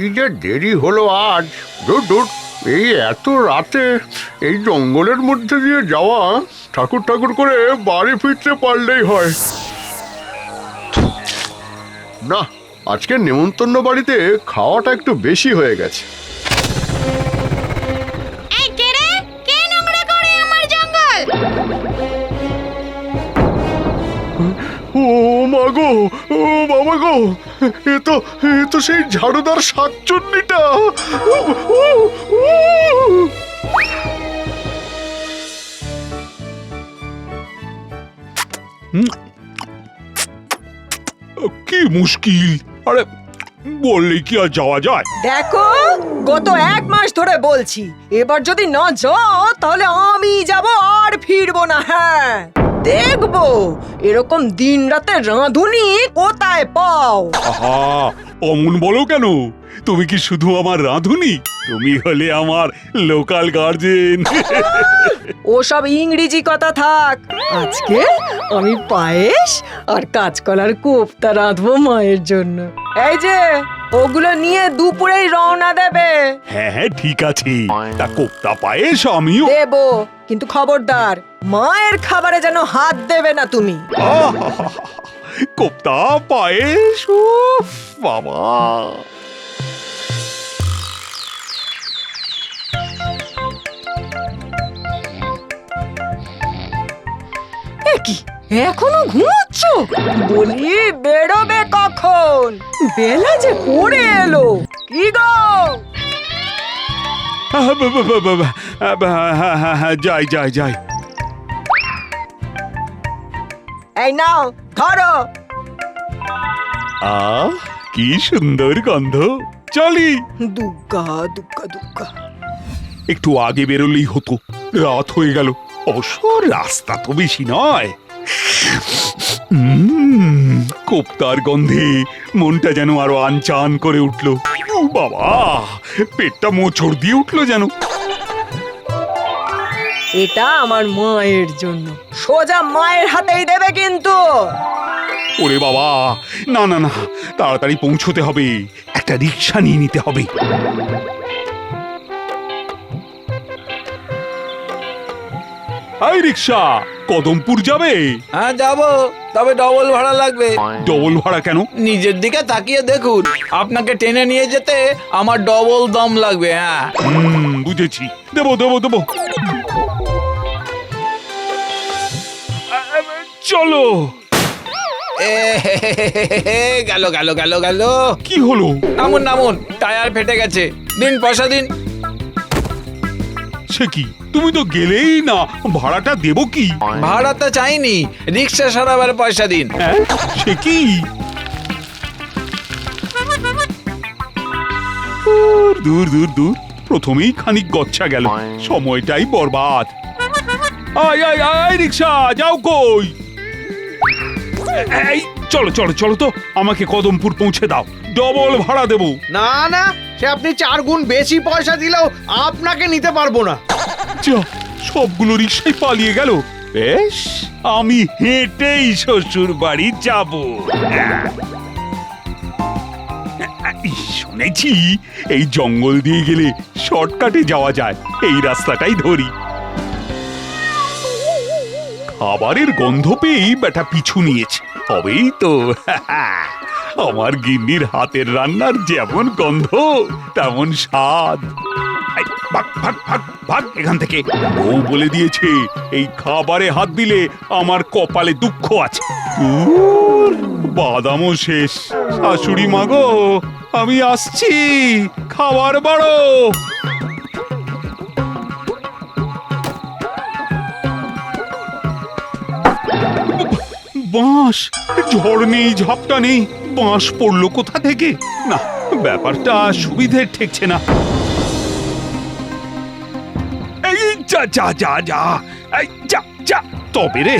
কি যে দেরি হলো আজ দূর দূর এই এত রাতে এই জঙ্গলের মধ্যে দিয়ে যাওয়া ঠাকুর ঠাকুর করে বাড়ি ফিরতে পারলেই হয়। না আজকে নেমন্তন্ন বাড়িতে খাওয়াটা একটু বেশি হয়ে গেছে। ও মা গো ও বাবা গো এ তো এ তো সেই ঝাড়ুদার শাকচুন্নিটা। কি মুশকিল। আরে, বললে কি আর যাওয়া যায়? দেখো, গত এক মাস ধরে বলছি, এবার যদি না যাও, তাহলে আমি যাব আর ফিরবো না হ্যাঁ। দেখব। এরকম দিন রাতে রাঁধুনি কোথায় পাও? আহা অমন বলো কেন? তুমি কি শুধু আমার রাঁধুনি? তুমি হলে আমার লোকাল গার্জেন। ওসব ইংরেজি কথা থাক। আজকে আমি পায়েস আর কাঁচকলার কোপ্তা রাঁধবো মায়ের জন্য। এই যে ওগুলো নিয়ে দুপুরেই রওনা দেবে। হ্যাঁ হ্যাঁ ঠিক আছে। তা কোপ্তা পায়েস আমিও দেবো কিন্তু খবরদার মায়ের খাবারে যেন হাত দেবে না তুমি। কোপ্তা পায়েস উফ, বাবা। এ কি? এখনও ঘুমোচ্ছ? বলি বেরোবে কখন? বেলা যে পড়ে এলো। কি গো? যাই যাই যাই। এই নাও ধরো। আহ কি সুন্দর গন্ধ। চলি। দুগ্গা দুগ্গা দুগ্গা। একটু আগে বেরোলেই হতো। রাত হয়ে গেল। অবশ্য রাস্তা তো বেশি নয়। কোপ্তার গন্ধে মনটা যেন আরও আনচান করে উঠল। বাবা পেটটা মোচড় দিয়ে উঠল যেন। এটা আমার মায়ের জন্য। সোজা মায়ের হাতেই দেবে কিন্তু। ওরে বাবা না না না তাড়াতাড়ি পৌঁছতে হবে। একটা রিক্সা নিয়ে নিতে হবে। এই রিক্সা কদমপুর যাবে? হ্যাঁ যাব তবে ডবল ভাড়া লাগবে। ডবল ভাড়া কেন? নিজের দিকে তাকিয়ে দেখুন আপনাকে টেনে নিয়ে যেতে আমার ডবল দম লাগবে হ্যাঁ। বুঝেছি। দেবো দেবো দেবো। চলো। গেল গেল গেল গেল। কি হলো? নামুন নামুন টায়ার ফেটে গেছে। দিন পয়সা দিন। সে কি? তুমি তো গেলেই না ভাড়াটা দেবো কি? ভাড়াটা চাইনি রিক্সা সারাবার পয়সা দিন। হ্যাঁ? সে কি? দূর দূর দূর দূর। প্রথমেই খানিক গচ্ছা গেল। সময়টাই বরবাদ। আয় আয় আয় রিক্সা যাও কই? এই চলো চলো চলো তো আমাকে কদমপুর পৌঁছে দাও। ডবল ভাড়া দেবো। না না সে আপনি চার গুণ বেশি পয়সা দিলেও আপনাকে নিতে পারব না। যা, সবগুলো রিক্সাই পালিয়ে গেল। বেশ, আমি হেঁটেই শ্বশুর বাড়ি যাব শুনেছি, এই জঙ্গল দিয়ে গেলে শর্টকাটে যাওয়া যায়। এই রাস্তাটাই ধরি। খাবারের গন্ধ পেয়েই ব্যাটা পিছু নিয়েছে। তবেই তো, আমার গিন্নির হাতের রান্নার যেমন গন্ধ, তেমন স্বাদ। ভাগ ভাগ ভাগ ভাগ এখান থেকে। বউ বলে দিয়েছে, এই খাবারে হাত দিলে আমার কপালে দুঃখ আছে। বাদামও শেষ। শাশুড়ি মাগো আমি আসছি, খাবার বাড়ো। বাঁশ, ঝড় নেই, ঝাপটা নেই, বাঁশ পড়ল কোথা থেকে? না, ব্যাপারটা সুবিধের ঠেকছে না। যা যা যা যা। এই যা যা। তবে রে।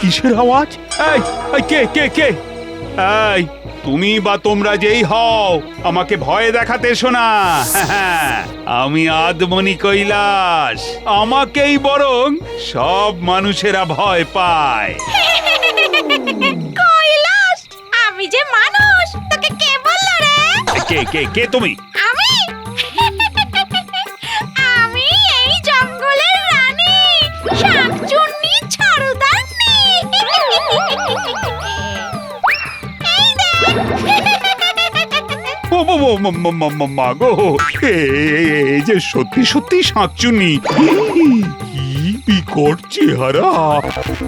কিসের আওয়াজ? এই এই, কে কে কে? এই তুমি বা তোমরা যেই হও আমাকে ভয় দেখাতে এসো না। আমি আদমনি কৈলাস। আমাকেই বরং সব মানুষেরা ভয় পায়। আমি যে মানুষ তোকে কে বলল রে? কে কে কে তুমি? আমি? আমি এই জঙ্গলের রানী শাকচুন্নি ছাড়ুদারনি এই দেখ ও মা মা মা মা মা মা মা গো। এ এ- এ- এই যে সত্যি সত্যি শাঁকচুনি কি বিকট চেহারা।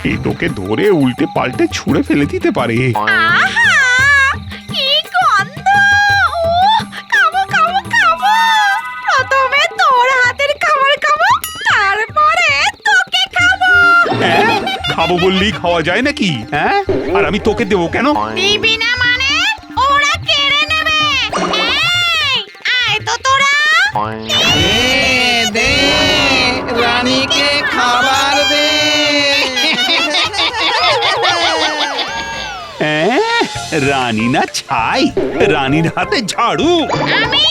এ তোকে ধরে উল্টে পাল্টে ছুঁড়ে ফেলে দিতে পারে। আহা! খাব বললেই খাওয়া যায় নাকি? হ্যাঁ? আর আমি তোকে দেবো কেন? দিবি না মানে? ওরা কেড়ে নেবে। এই আয় তো তোরা। দে দে রানীকে খাবার দে। হ্যাঁ রানী না ছাই। রানীর হাতে ঝাড়ু। আমি?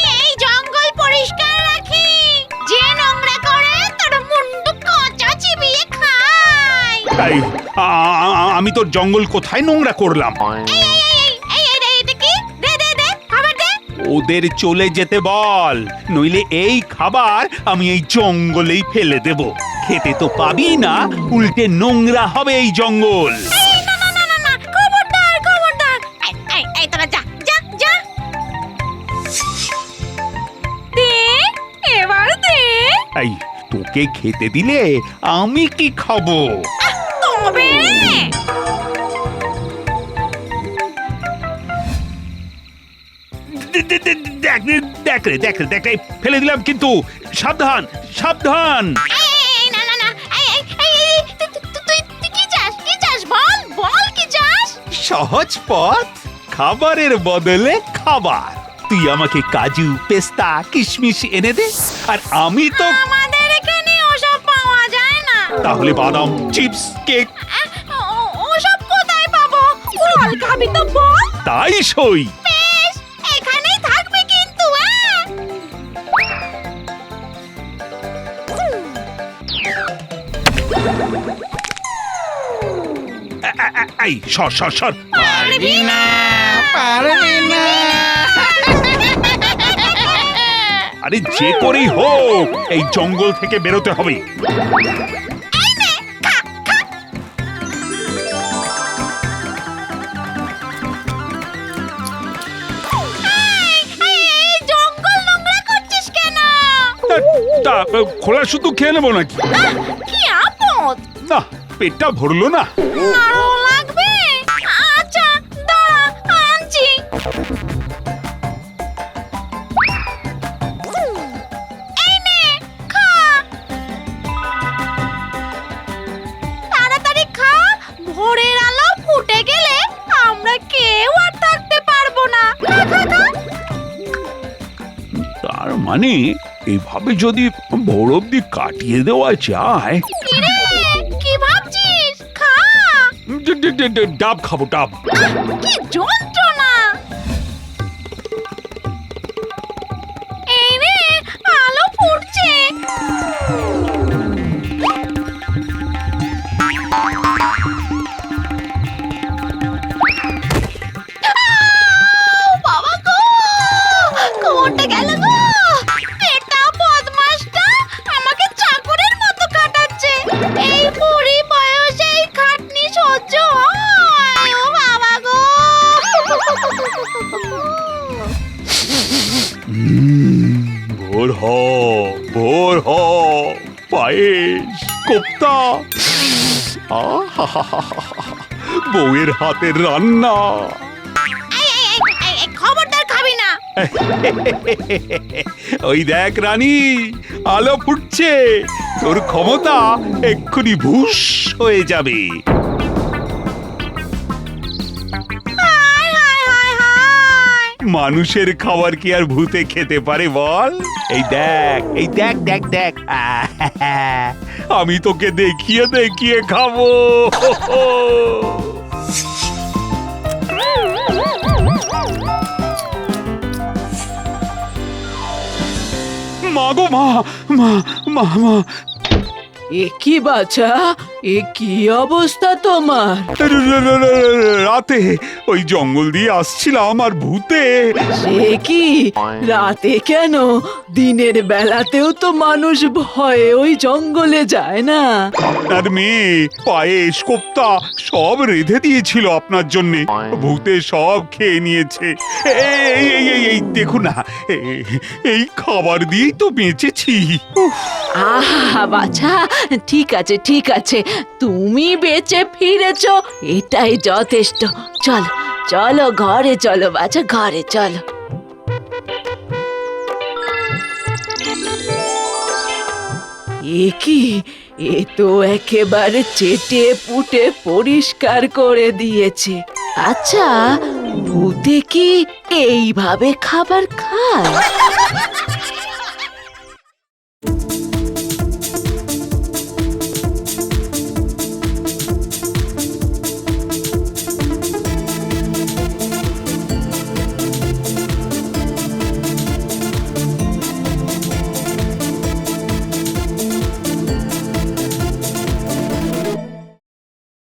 তাই আমি তোর জঙ্গল কোথায় নোংরা করলাম? ওদের চলে যেতে বল নইলে এই খাবার আমি এই জঙ্গলেই ফেলে দেব। খেতে তো পাবি না উল্টে নোংরা হবে এই জঙ্গল। তোকে খেতে দিলে আমি কি খাব? রে দেখ রে, দেখ রে দেখ রে দেখ ফেলে দিলাম কিন্তু। সাবধান সাবধান। না না না তুই কি চাস? কি চাস? বল বল কি চাস? সহজ পথ খাবারের বদলে খাবার। তুই আমাকে কাজু পেস্তা কিশমিশ এনে দে আর আমি তো তাহলে বাদাম চিপস কেক। ওসব কোথায় পাবো? খাবি তো বল। তাই সই। বেশ এখানেই থাকবে কিন্তু এ- এ- এ- এই সর সর সর। পারবি না পারবি না। আরে যে করেই হোক এই জঙ্গল থেকে বেরোতে হবে। তা খোলা শুধু খেয়ে নেব নাকি? আহ, কি আপদ? না পেটটা ভরলো না। আরও লাগবে? আচ্ছা দাঁড়া আনছি। এই নে খা। তাড়াতাড়ি খা ভোরের আলো ফুটে গেলে আমরা কেউ আর থাকতে পারব না। খা, খা, খা। তার মানে এভাবে যদি ভোর অব্দি কাটিয়ে দেওয়া যায়? কি ভাবছিস? খা। ডাব খাব ডাব। কি ভোর হ ভোর হ পায়েস কোপ্তা। বউয়ের হাতের রান্না। খবরদার খাবি না। ওই দেখ রানী আলো ফুটছে। তোর ক্ষমতা এক্ষুনি ভুস হয়ে যাবে। মানুষের খাবার কি আর ভূতে খেতে পারে বল? এই দেখ এই দেখ দেখ দেখ। আমি তোকে দেখিয়ে দেখিয়ে খাব। মা মা মা মা মা। এ কি বাছা? এ কি অবস্থা তোমার? রাতে ওই জঙ্গল দিয়ে আসছিলাম আর ভূতে। সে কি? রাতে কেন? দিনের বেলাতেও তো মানুষ ভয়ে ওই জঙ্গলে যায় না। আর মেয়ে পায়েস কোপ্তা সব রেধে দিয়েছিল আপনার জন্যে। ভূতে সব খেয়ে নিয়েছে। এই এই এই এই দেখুন না এই- খাবার দিয়েই তো বেঁচেছি। আহা বাছা ঠিক আছে ঠিক আছে। তুমি বেঁচে ফিরেছ, এটাই যথেষ্ট। চলো চলো, ঘরে চলো, বাছা, ঘরে চলো। এ কি? এ তো একেবারে চেটে পুটে পরিষ্কার করে দিয়েছে। আচ্ছা ভূতে কি এইভাবে খাবার খায়?